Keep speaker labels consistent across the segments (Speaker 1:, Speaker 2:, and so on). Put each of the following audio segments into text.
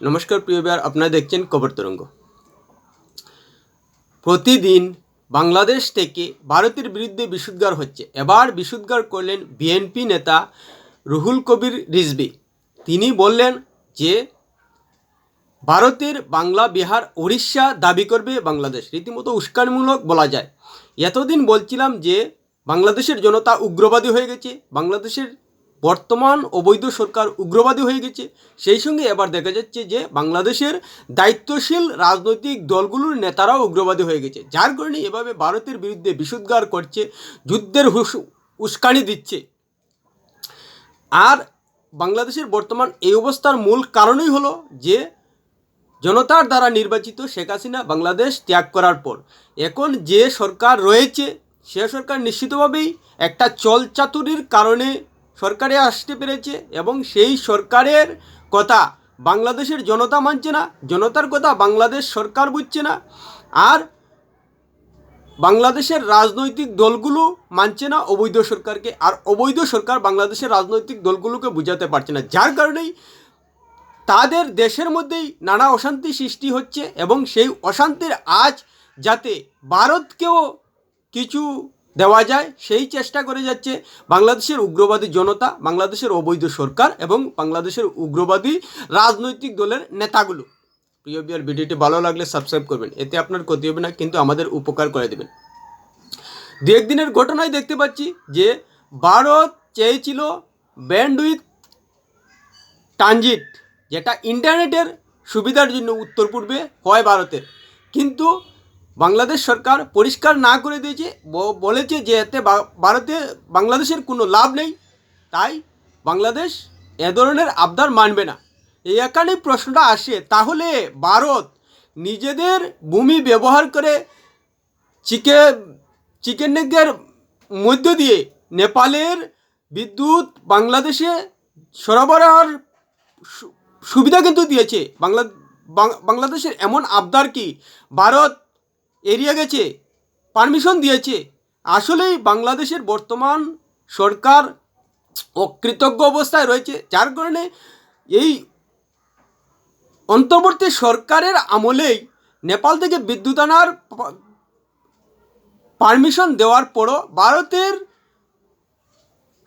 Speaker 1: নমস্কার, প্রিয় বিহার আপনারা দেখছেন খবর তরঙ্গ। প্রতিদিন বাংলাদেশ থেকে ভারতের বিরুদ্ধে বিশুদ্গার হচ্ছে। এবার বিশুদ্গার করলেন বিএনপি নেতা রুহুল কবির রিজবি তিনি বললেন যে, ভারতের বাংলা বিহার উড়িষ্যা দাবি করবে বাংলাদেশ। রীতিমতো উস্কানিমূলক বলা যায়। এতদিন বলছিলাম যে, বাংলাদেশের জনতা উগ্রবাদী হয়ে গেছে। বাংলাদেশের বর্তমান অবৈধ সরকার উগ্রবাদী হয়ে গেছে। সেই সঙ্গে এবার দেখা যাচ্ছে যে বাংলাদেশের দায়িত্বশীল রাজনৈতিক দলগুলোর নেতারাও উগ্রবাদী হয়ে গেছে। যার কারণে এভাবে ভারতের বিরুদ্ধে বিশুদ্গার করছে, যুদ্ধের হুস উস্কানি দিচ্ছে। আর বাংলাদেশের বর্তমান এই অবস্থার মূল কারণই হলো যে জনতার দ্বারা নির্বাচিত শেখ হাসিনা বাংলাদেশ ত্যাগ করার পর। এখন যে সরকার রয়েছে, সে সরকার নিশ্চিতভাবেই একটা চলচাতুরির কারণে সরকারে আসতে পেরেছে এবং সেই সরকারের কথা বাংলাদেশের জনতা মানছে না, জনতার কথা বাংলাদেশ সরকার বুঝছে না। আর বাংলাদেশের রাজনৈতিক দলগুলো মানছে না অবৈধ সরকারকে, আর অবৈধ সরকার বাংলাদেশের রাজনৈতিক দলগুলোকে বুঝাতে পারছে না। যার কারণেই তাদের দেশের মধ্যেই নানা অশান্তি সৃষ্টি হচ্ছে এবং সেই অশান্তির আজ যাতে ভারতকেও কিছু দেওয়া যায়। সেই চেষ্টা করে যাচ্ছে বাংলাদেশের উগ্রবাদী জনতা, বাংলাদেশের অবৈধ সরকার এবং বাংলাদেশের উগ্রবাদী রাজনৈতিক দলের নেতাগুলো। প্রিয় বিয়ার ভিডিওটি ভালো লাগলে সাবস্ক্রাইব করবেন। এতে আপনার ক্ষতি হবে না, কিন্তু আমাদের উপকার করে দেবেন। দু একদিনের ঘটনায় দেখতে পাচ্ছি যে ভারত চেয়েছিল ব্যান্ড উইথ ট্রানজিট, যেটা ইন্টারনেটের সুবিধার জন্য উত্তর পূর্বে হয় ভারতের। কিন্তু বাংলাদেশ সরকার পরিষ্কার না করে দিয়েছে বলেছে যে এতে ভারতে, বাংলাদেশের কোনো লাভ নেই। তাই বাংলাদেশ এ ধরনের আবদার মানবে না। এই এখানেই প্রশ্নটা আসে, তাহলে ভারত নিজেদের ভূমি ব্যবহার করে চিকেন চিকেন নেকের মধ্য দিয়ে নেপালের বিদ্যুৎ বাংলাদেশে সরবরাহর সুবিধা কিন্তু দিয়েছে। বাংলা বাংলাদেশের এমন আবদার কি? ভারত এড়িয়ে গেছে পারমিশন দিয়েছে। আসলেই বাংলাদেশের বর্তমান সরকার অকৃতজ্ঞ অবস্থায় রয়েছে, যার কারণে এই অন্তর্বর্তী সরকারের আমলেই নেপাল থেকে বিদ্যুৎ আনার পারমিশন দেওয়ার পরও ভারতের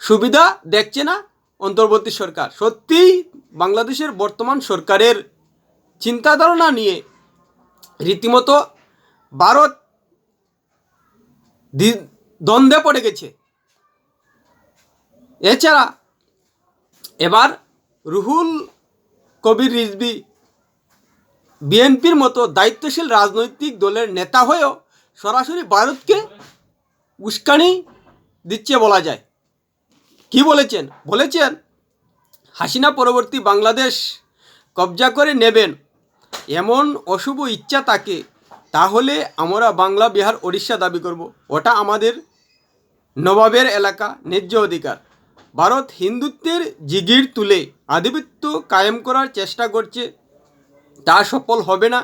Speaker 1: সুবিধা দেখছে না অন্তর্বর্তী সরকার। সত্যিই বাংলাদেশের বর্তমান সরকারের চিন্তা ধারণা নিয়ে রীতিমতো ভারত দ্বি- দ্বন্দ্বে পড়ে গেছে। এছাড়া এবার রুহুল কবির রিজবি বিএনপির মতো দায়িত্বশীল রাজনৈতিক দলের নেতা হয়েও সরাসরি ভারতকে উস্কানি দিচ্ছে বলা যায়। কি বলেছেন? বলেছেন, হাসিনা পরবর্তী বাংলাদেশ কবজা করে নেবেন, এমন অশুভ ইচ্ছা থাকে তাহলে আমরা বাংলা, বিহার, ওড়িশা দাবি করব। ওটা আমাদের নবাবের এলাকা, ন্যায্য অধিকার। ভারত হিন্দুত্বের জিগির তুলে আধিপত্য কায়েম করার চেষ্টা করছে। তা সফল হবে না।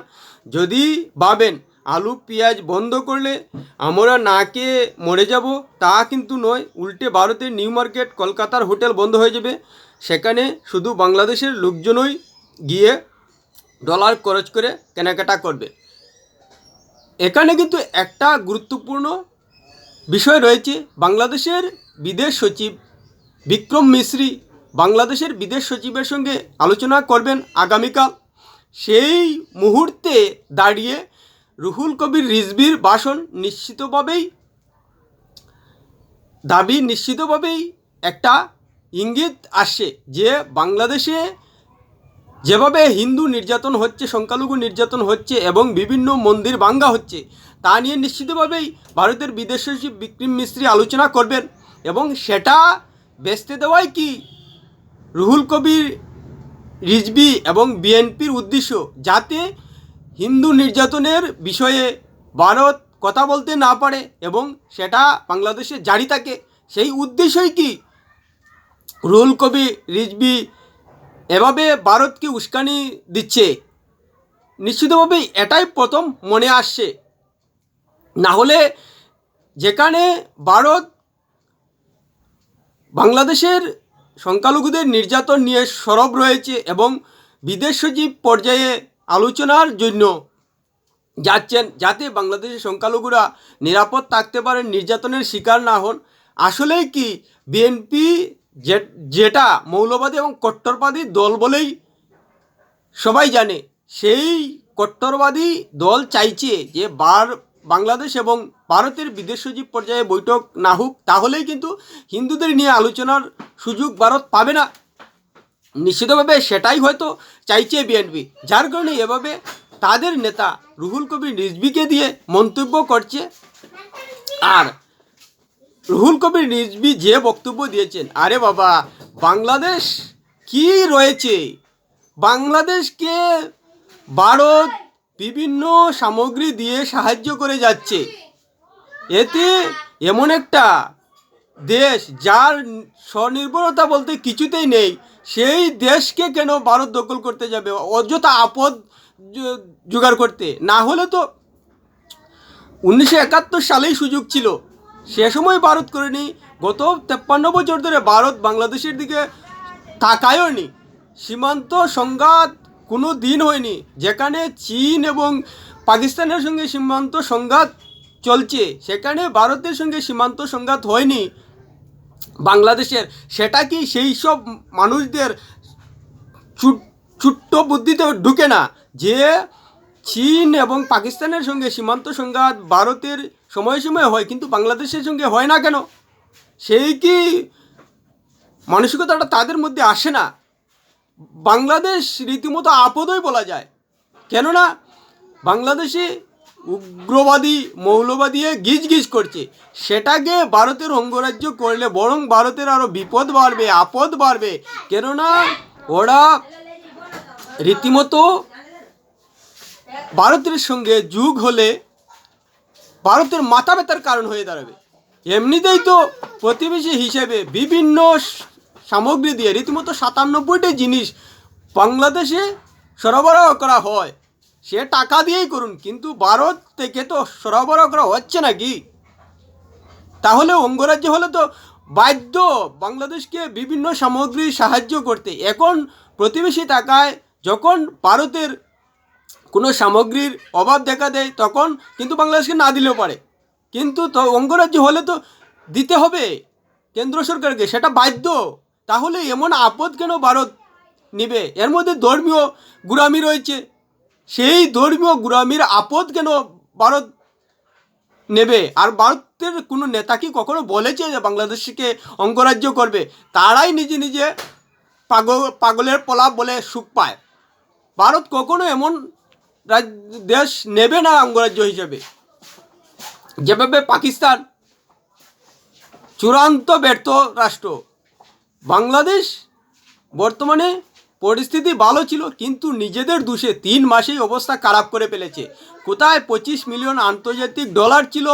Speaker 1: যদি ভাবেন আলু, পেঁয়াজ বন্ধ করলে আমরা না খেয়ে মরে যাব, তা কিন্তু নয়। উল্টে ভারতের নিউ মার্কেট, কলকাতার হোটেল বন্ধ হয়ে যাবে। সেখানে শুধু বাংলাদেশের লোকজনই গিয়ে ডলার খরচ করে কেনাকাটা করবে। এখানে কিন্তু একটা গুরুত্বপূর্ণ বিষয় রয়েছে। বাংলাদেশের বিদেশ সচিব বিক্রম মিশ্রি বাংলাদেশের বিদেশ সচিবের সঙ্গে আলোচনা করবেন আগামীকাল। সেই মুহূর্তে দাঁড়িয়ে রুহুল কবির রিজবির ভাষণ নিশ্চিতভাবেই, দাবি নিশ্চিতভাবেই একটা ইঙ্গিত আসে যে বাংলাদেশে যেভাবে হিন্দু নির্যাতন হচ্ছে, সংখ্যালঘু নির্যাতন হচ্ছে এবং বিভিন্ন মন্দির ভাঙ্গা হচ্ছে, তা নিয়ে নিশ্চিতভাবেই ভারতের বিদেশ সচিব বিক্রম মিস্ত্রি আলোচনা করবেন এবং সেটা বেচতে দেওয়াই কি রুহুল কবির রিজবি এবং বিএনপির উদ্দেশ্য, যাতে হিন্দু নির্যাতনের বিষয়ে ভারত কথা বলতে না পারে এবং সেটা বাংলাদেশে জারি থাকে। সেই উদ্দেশ্যই কি রুহুল কবির রিজবি এভাবে ভারতকে উস্কানি দিচ্ছে। নিশ্চিতভাবেই এটাই প্রথম মনে আসছে। না হলে যেখানে ভারত বাংলাদেশের সংখ্যালঘুদের নির্যাতন নিয়ে সরব রয়েছে এবং বিদেশ সচিব পর্যায়ে আলোচনার জন্য যাচ্ছেন, যাতে বাংলাদেশের সংখ্যালঘুরা নিরাপদ থাকতে পারেন, নির্যাতনের শিকার না হন, আসলেই কি বিএনপি যেটা মৌলবাদী এবং কট্টরবাদী দল বলেই সবাই জানে, সেই কট্টরবাদী দল চাইছে যে বার, বাংলাদেশ এবং ভারতের বিদেশ সচিব পর্যায়ে বৈঠক না হোক, তাহলেই কিন্তু হিন্দুদের নিয়ে আলোচনার সুযোগ ভারত পাবে না। নিশ্চিতভাবে সেটাই হয়তো চাইছে বিএনপি। যার কারণে এভাবে তাদের নেতা রুহুল কবির রিজবিকে দিয়ে মন্তব্য করছে। আর রুহুল কবির রিজভি যে বক্তব্য দিয়েছেন, আরে বাবা, বাংলাদেশ কি রয়েছে? বাংলাদেশকে ভারত বিভিন্ন সামগ্রী দিয়ে সাহায্য করে যাচ্ছে। এতে এমন একটা দেশ যার স্বনির্ভরতা বলতে কিছুতেই নেই, সেই দেশকে কেন ভারত দখল করতে যাবে? অযথা আপদ জোগাড় করতে। না হলে তো উনিশশো একাত্তর সালেই সুযোগ ছিল। সে সময় ভারত করেনি। গত তেপ্পান্ন বছর ধরে ভারত বাংলাদেশের দিকে তাকায়নি। সীমান্ত সংঘাত কোনো দিন হয়নি, যেখানে চীন এবং পাকিস্তানের সঙ্গে সীমান্ত সংঘাত চলছে, সেখানে ভারতের সঙ্গে সীমান্ত সংঘাত হয়নি বাংলাদেশের। সেটা কি সেই সব মানুষদের ছোট্ট বুদ্ধিতে ঢুকে না, যে চীন এবং পাকিস্তানের সঙ্গে সীমান্ত সংঘাত ভারতের সময়ে সময়ে হয়, কিন্তু বাংলাদেশের সঙ্গে হয় না কেন? সেই কি মানসিকতাটা তাদের মধ্যে আসে না? বাংলাদেশ রীতিমতো আপদই বলা যায়। কেননা বাংলাদেশে উগ্রবাদী, মৌলবাদী গিজ গিজ করছে। সেটাকে ভারতের অঙ্গরাজ্য করলে বরং ভারতের আরও বিপদ বাড়বে, আপদ বাড়বে। কেননা ওরা রীতিমতো ভারতের সঙ্গে যুগ হলে ভারতের মাথা ব্যথার কারণ হয়ে দাঁড়াবে। এমনিতেই তো প্রতিবেশী হিসেবে বিভিন্ন সামগ্রী দিয়ে রীতিমতো সাতানব্বইটি জিনিস বাংলাদেশে সরবরাহ করা হয়, সে টাকা দিয়েই করুন, কিন্তু ভারত থেকে তো সরবরাহ করা হচ্ছে নাকি? তাহলে অঙ্গরাজ্য হলে তো বাধ্য বাংলাদেশকে বিভিন্ন সামগ্রী সাহায্য করতে। এখন প্রতিবেশী টাকায় যখন ভারতের কোনো সামগ্রীর অভাব দেখা দেয় তখন কিন্তু বাংলাদেশকে না দিলেও পারে। কিন্তু তো অঙ্গরাজ্য হলে তো দিতে হবে কেন্দ্র সরকারকে, সেটা বাধ্য। তাহলে এমন আপদ কেন ভারত নিবে? এর মধ্যে ধর্মীয় গুরামি রয়েছে। সেই ধর্মীয় গুরামির আপদ কেন ভারত নেবে? আর ভারতের কোনো নেতা কি কখনো বলেছে যে বাংলাদেশকে অঙ্গরাজ্য করবে? তারাই নিজে নিজে পাগল পাগলের পলাপ বলে সুখ পায়। ভারত কখনো এমন দেশ নেবে না অঙ্গরাজ্য হিসেবে। যেভাবে পাকিস্তান চূড়ান্ত ব্যর্থ রাষ্ট্র, বাংলাদেশ বর্তমানে পরিস্থিতি ভালো ছিল, কিন্তু নিজেদের দোষে তিন মাসেই অবস্থা খারাপ করে ফেলেছে। কোথায় পঁচিশ মিলিয়ন আন্তর্জাতিক ডলার ছিল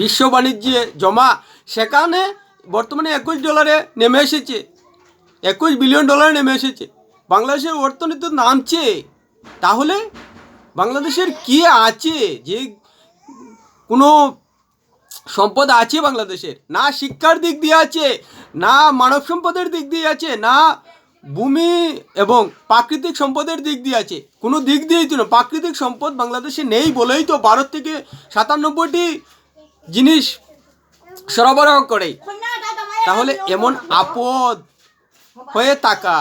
Speaker 1: বিশ্ব বাণিজ্যে জমা, সেখানে বর্তমানে একুশ ডলারে নেমে এসেছে। একুশ বিলিয়ন ডলারে নেমে এসেছে। বাংলাদেশের অর্থনীতি নামছে। তাহলে বাংলাদেশের কি আছে? যে কোনো সম্পদ আছে বাংলাদেশের? না শিক্ষার দিক দিয়ে আছে, না মানব সম্পদের দিক দিয়ে আছে, না ভূমি এবং প্রাকৃতিক সম্পদের দিক দিয়ে আছে। কোনো দিক দিয়েই তো না, প্রাকৃতিক সম্পদ বাংলাদেশে নেই বলেই তো ভারত থেকে সাতানব্বইটি জিনিস সরবরাহ করে। তাহলে এমন আপদ হয়ে থাকা।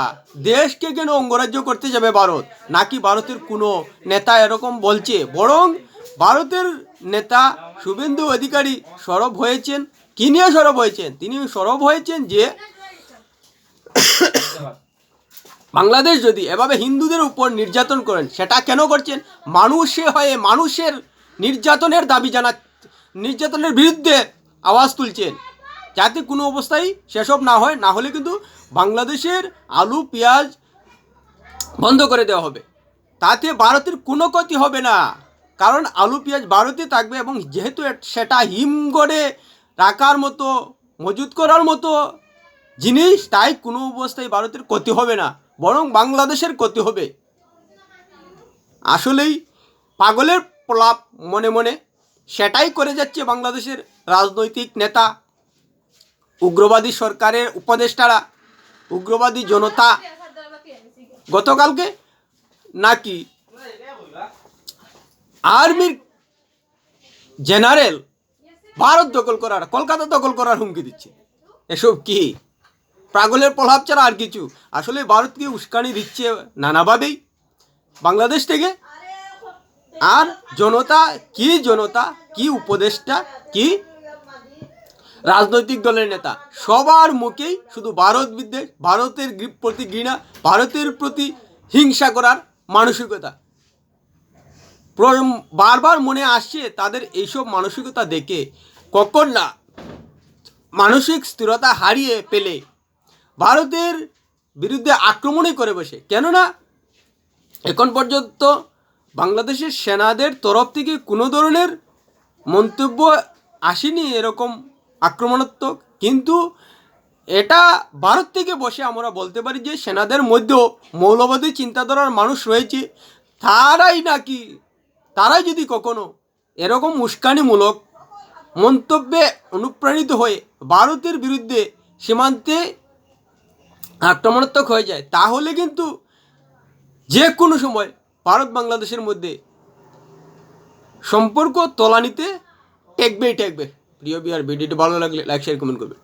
Speaker 1: দেশকে কেন অঙ্গরাজ্য করতে যাবে ভারত? নাকি ভারতের কোনো নেতা এরকম বলছে? বরং ভারতের নেতা শুভেন্দু অধিকারী সরব হয়েছেন। কি নিয়ে সরব হয়েছেন? তিনি সরব হয়েছেন যে বাংলাদেশ যদি এভাবে হিন্দুদের উপর নির্যাতন করেন, সেটা কেন করছেন? মানুষে হয়ে মানুষের নির্যাতনের দাবি জানা, নির্যাতনের বিরুদ্ধে আওয়াজ তুলছেন। যাতে কোনো অবস্থায় সেসব না হয়, না হলে কিন্তু বাংলাদেশের আলু, পেঁয়াজ বন্ধ করে দেওয়া হবে। তাতে ভারতের কোনো ক্ষতি হবে না। কারণ আলু, পেঁয়াজ ভারতে থাকবে এবং যেহেতু সেটা হিমগড়ে রাখার মতো, মজুত করার মতো জিনিস, তাই কোনো অবস্থায় ভারতের ক্ষতি হবে না, বরং বাংলাদেশের ক্ষতি হবে। আসলেই পাগলের প্রলাপ মনে মনে সেটাই করে যাচ্ছে বাংলাদেশের রাজনৈতিক নেতা, উগ্রবাদী সরকারের উপদেষ্টারা। উগ্রবাদী জনতা গতকালকে নাকি আর্মির জেনারেল ভারত দখল করার, কলকাতা দখল করার হুমকি দিচ্ছে। এসব কি? পাগলের প্রভাব ছাড়া আর কিছু? আসলে ভারতকে উস্কানি দিচ্ছে নানাভাবেই? বাংলাদেশ থেকে? আর জনতা, কি জনতা, কি উপদেষ্টা, কি রাজনৈতিক দলের নেতা। সবার মুখেই শুধু ভারত বিদ্বেষ, ভারতের প্রতি ঘৃণা, ভারতের প্রতি হিংসা করার মানসিকতা। বারবার মনে আসছে তাদের এইসব মানসিকতা দেখে। কখন না মানসিক স্থিরতা হারিয়ে পেলে ভারতের বিরুদ্ধে আক্রমণই করে বসে। কেননা এখন পর্যন্ত বাংলাদেশের সেনাদের তরফ থেকে কোনো ধরনের মন্তব্য আসেনি এরকম আক্রমণাত্মক, কিন্তু এটা ভারত থেকে বসে আমরা বলতে পারি যে সেনাদের মধ্যেও মৌলবাদী চিন্তাধারার মানুষ রয়েছে। তারাই নাকি, তারাই যদি কখনো এরকম উস্কানিমূলক মন্তব্যে অনুপ্রাণিত হয়ে ভারতের বিরুদ্ধে সীমান্তে আক্রমণাত্মক হয়ে যায়, তাহলে কিন্তু যে কোনো সময় ভারত বাংলাদেশের মধ্যে সম্পর্ক তলানিতে টেকবেই টেকবে। প্রিয় বিহার ভিডিওটি ভালো লাগলে লাইক শেয়ার কমেন্ট করবে